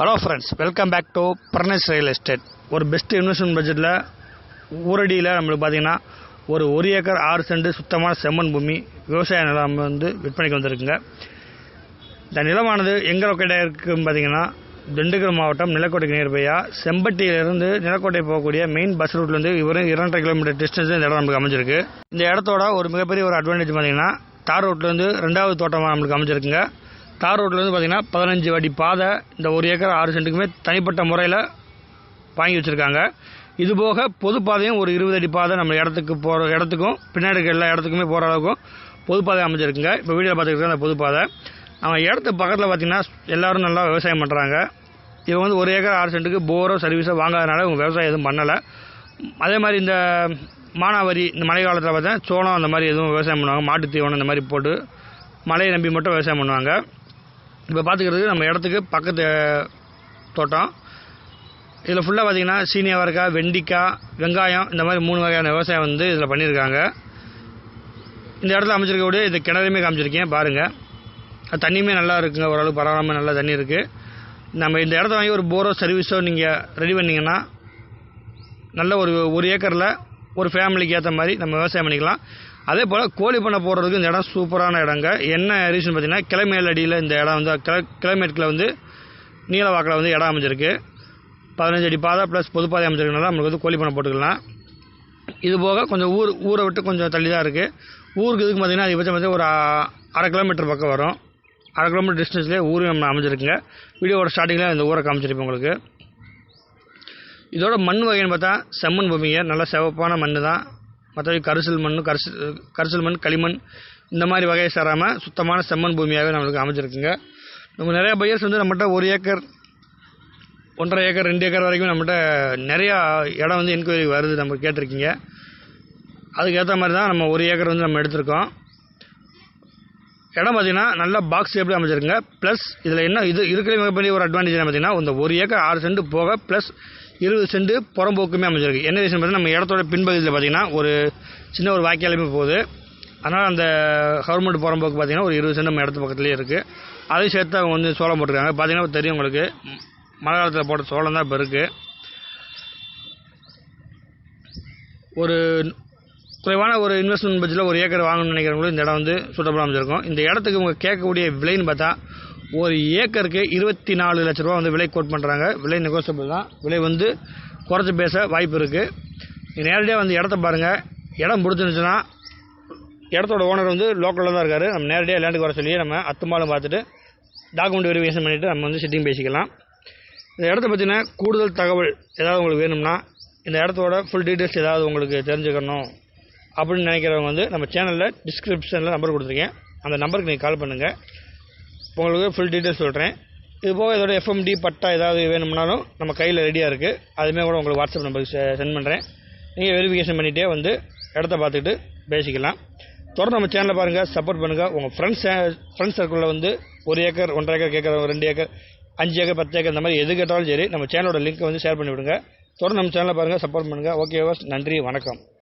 Hello friends welcome back to furnace real estate ஒரு best investment பட்ஜெட்டில் ஊரடியில் நம்மளுக்கு பார்த்தீங்கன்னா ஒரு ஒரு ஏக்கர் ஆறு செண்டு சுத்தமான செம்மண் பூமி விவசாய நிலம் வந்து விற்பனைக்கு வந்திருக்குங்க. இந்த நிலமானது எங்கே லொக்கேட்டாக இருக்குன்னு பார்த்தீங்கன்னா திண்டுக்கல் மாவட்டம் நிலக்கோட்டைக்கு நியர்பையாக செம்பட்டியிலிருந்து நிலக்கோட்டை போகக்கூடிய மெயின் பஸ் ரூட்லேருந்து இவரும் இரண்டரை கிலோமீட்டர் டிஸ்டன்ஸ் இந்த இடம் நமக்கு அமைஞ்சிருக்கு. இந்த இடத்தோட ஒரு மிகப்பெரிய ஒரு அட்வான்டேஜ் பார்த்தீங்கன்னா தார் ரோட்லேருந்து ரெண்டாவது தோட்டமாக நம்மளுக்கு அமைஞ்சிருக்குங்க. தார் ரோட்லேருந்து பார்த்தீங்கன்னா பதினஞ்சு அடி பாதை இந்த ஒரு ஏக்கர் ஆறு சென்ட்டுக்குமே தனிப்பட்ட முறையில் வாங்கி வச்சுருக்காங்க. இது போக பொது பாதையும் ஒரு இருபது அடி பாதை நம்ம இடத்துக்கு போகிற இடத்துக்கும் பின்னாடி இருக்க எல்லா இடத்துக்குமே போகிற அளவுக்கும் பொது பாதை அமைஞ்சிருக்குங்க. இப்போ வீடியோவில் பார்த்துக்கிட்டு அந்த பொது பாதை. இடத்து பக்கத்தில் பார்த்திங்கன்னா எல்லாரும் நல்லா விவசாயம் பண்ணுறாங்க இவங்க வந்து ஒரு ஏக்கர் ஆறு சென்ட்டுக்கு போரோ சர்வீஸோ வாங்காதனால இவங்க விவசாயம் எதுவும் பண்ணலை. அதே மாதிரி இந்த மானாவாரி இந்த மழை காலத்தில் பார்த்தா சோளம் அந்த மாதிரி எதுவும் விவசாயம் பண்ணுவாங்க. மாட்டு தீவனம் இந்த மாதிரி போட்டு மழையை நம்பி மட்டும் விவசாயம் பண்ணுவாங்க. இப்போ பார்த்துக்கிறதுக்கு நம்ம இடத்துக்கு பக்கத்து தோட்டம். இதில் ஃபுல்லாக பார்த்தீங்கன்னா சீனி அவரைக்காய் வெண்டிக்காய் வெங்காயம் இந்த மாதிரி மூணு வகையான விவசாயம் வந்து இதில் பண்ணியிருக்காங்க இந்த இடத்துல அமைச்சிருக்கக்கூடிய இந்த கிணறுமே காமிச்சிருக்கேன் பாருங்கள் அது தண்ணியுமே நல்லா இருக்குங்க ஓரளவு பரவாயில்லாமல் நல்லா தண்ணி இருக்குது நம்ம இந்த இடத்த வாங்கி ஒரு போரோ சர்வீஸோ நீங்கள் ரெடி பண்ணிங்கன்னா நல்ல ஒரு ஒரு ஏக்கரில் ஒரு ஃபேமிலிக்கு ஏற்ற மாதிரி நம்ம விவசாயம் பண்ணிக்கலாம். அதே போல் கோழி பண்ணை போடுறதுக்கு இந்த இடம் சூப்பரான இடங்க. என்ன ரீசன் பார்த்தீங்கன்னா கிளைமேல் அடியில் இந்த இடம் வந்து கிள கிளைமேட்டில் வந்து நீலவாக்கில் வந்து இடம் அமைஞ்சிருக்கு. பதினஞ்சு அடி பாதை ப்ளஸ் பொது பாதை அமைச்சிருக்கனால நம்மளுக்கு வந்து கோழி பண்ணை போட்டுக்கலாம். இது போக கொஞ்சம் ஊர் ஊரை விட்டு கொஞ்சம் தள்ளி தான் இருக்குது ஊருக்கு இதுக்கு பார்த்திங்கன்னா அதிகபட்சம் பார்த்தீங்கன்னா ஒரு அரை கிலோமீட்டர் பக்கம் வரும். அரை கிலோமீட்டர் டிஸ்டன்ஸ்லேயே ஊரும் நம்ம அமைஞ்சிருக்குங்க. வீடியோவோட ஸ்டார்டிங்கில் இந்த ஊரை காமிச்சிருப்பேன் உங்களுக்கு. இதோட மண் வகைன்னு பார்த்தா செம்மண் பூமிங்க. நல்லா சிவப்பான மண் தான் மற்றபடி கரிசல் மண் கரிசல் கரிசல் மண் களிமண் இந்த மாதிரி வகையை சேராமல் சுத்தமான செம்மண் பூமியாகவே நம்மளுக்கு அமைஞ்சிருக்குங்க. நம்ம நிறையா பையர்ஸ் வந்து நம்மகிட்ட ஒரு ஏக்கர் ஒன்றரை ஏக்கர் ரெண்டு ஏக்கர் வரைக்கும் நம்மகிட்ட நிறையா இடம் வந்து என்கொயரி வருது நம்ம கேட்டிருக்கீங்க. அதுக்கேற்ற மாதிரி தான் நம்ம ஒரு ஏக்கர் வந்து நம்ம எடுத்திருக்கோம். இடம் பார்த்தீங்கன்னா நல்லா பாக்ஸ் எப்படி அமைச்சிருக்குங்க ப்ளஸ் இதில் என்ன இது இருக்கிற மிகப்பெரிய ஒரு அட்வான்டேஜ் என்ன பார்த்தீங்கன்னா இந்த ஒரு ஏக்கர் ஆறு சென்ட் போக ப்ளஸ் இருபது சென்ட் புறம்போக்குமே அமைஞ்சிருக்கு. என்ன ரீசன் பார்த்தீங்கன்னா நம்ம இடத்தோட பின்பகுதியில் பார்த்தீங்கன்னா ஒரு சின்ன ஒரு வாய்க்காலுமே போகுது. அதனால் அந்த கவர்மெண்ட் புறம்போக்கு பார்த்தீங்கன்னா ஒரு இருபது சென்ட் நம்ம இடத்து பக்கத்துலேயே இருக்குது அதையும் சேர்த்து அவங்க வந்து சோளம் போட்டிருக்காங்க. பார்த்தீங்கன்னா தெரியும் உங்களுக்கு. மழை காலத்தில் போட்ட சோளம் தான் இப்போ இருக்குது ஒரு குறைவான ஒரு இன்வெஸ்ட்மெண்ட் பட்ஜெட்டில் ஒரு ஏக்கர் வாங்கணும்னு நினைக்கிறவங்களும் இந்த இடம் வந்து சூட்டபுளாக அமைஞ்சிருக்கும். இந்த இடத்துக்கு உங்கள் கேட்கக்கூடிய விலைன்னு பார்த்தா ஒரு ஏக்கருக்கு இருபத்தி நாலு லட்ச ரூபா வந்து விலை கோட் பண்ணுறாங்க விலை நெகோசியபிள் தான். விலை வந்து குறைச்சி பேச வாய்ப்பு இருக்குது நேரடியாக வந்து இடத்த பாருங்கள் இடம் பிடிச்சிருந்துச்சுன்னா இடத்தோட ஓனர் வந்து லோக்கலில் தான் இருக்கார். நம்ம நேரடியாக லேண்டுக்கு வர சொல்லி நம்ம அத்துமாலும் பார்த்துட்டு டாக்குமெண்ட் வெரிஃபிகேஷன் பண்ணிவிட்டு நம்ம வந்து சிட்டிங் பேசிக்கலாம். இந்த இடத்த பற்றின கூடுதல் தகவல் ஏதாவது உங்களுக்கு வேணும்னா இந்த இடத்தோட ஃபுல் டீட்டெயில்ஸ் ஏதாவது உங்களுக்கு தெரிஞ்சுக்கணும் அப்படின்னு நினைக்கிறவங்க வந்து நம்ம சேனலில் டிஸ்கிரிப்ஷனில் நம்பர் கொடுத்துருக்கேன். அந்த நம்பருக்கு நீங்கள் கால் பண்ணுங்கள் உங்களுக்கு ஃபுல் டீட்டெயில்ஸ் சொல்கிறேன் இது போக இதோட எஃப்எம்டி பட்டா ஏதாவது வேணும்னாலும் நம்ம கையில் ரெடியாக இருக்குது அதுவுமே கூட உங்களுக்கு வாட்ஸ்அப் நம்பருக்கு சென்ட் பண்ணுறேன் நீங்கள் வெரிஃபிகேஷன் பண்ணிகிட்டே வந்து இடத்த பார்த்துக்கிட்டு பேசிக்கலாம். தொடர்ந்து நம்ம சேனலை பாருங்கள் சப்போர்ட் பண்ணுங்கள் உங்கள் ஃப்ரெண்ட்ஸ் ஃப்ரெண்ட்ஸ் சர்க்கிளில் வந்து ஒரு ஏக்கர் ஒன்றரை ஏக்கர் கேட்குறவங்க ரெண்டு ஏக்கர் அஞ்சு ஏக்கர் பத்து ஏக்கர் இந்த மாதிரி எது கேட்டாலும் சரி நம்ம சேனலோட லிங்க்கை வந்து ஷேர் பண்ணி விடுங்க தொடர்ந்து நம்ம சேனலை பாருங்கள் சப்போர்ட் பண்ணுங்கள் ஓகே நன்றி வணக்கம்.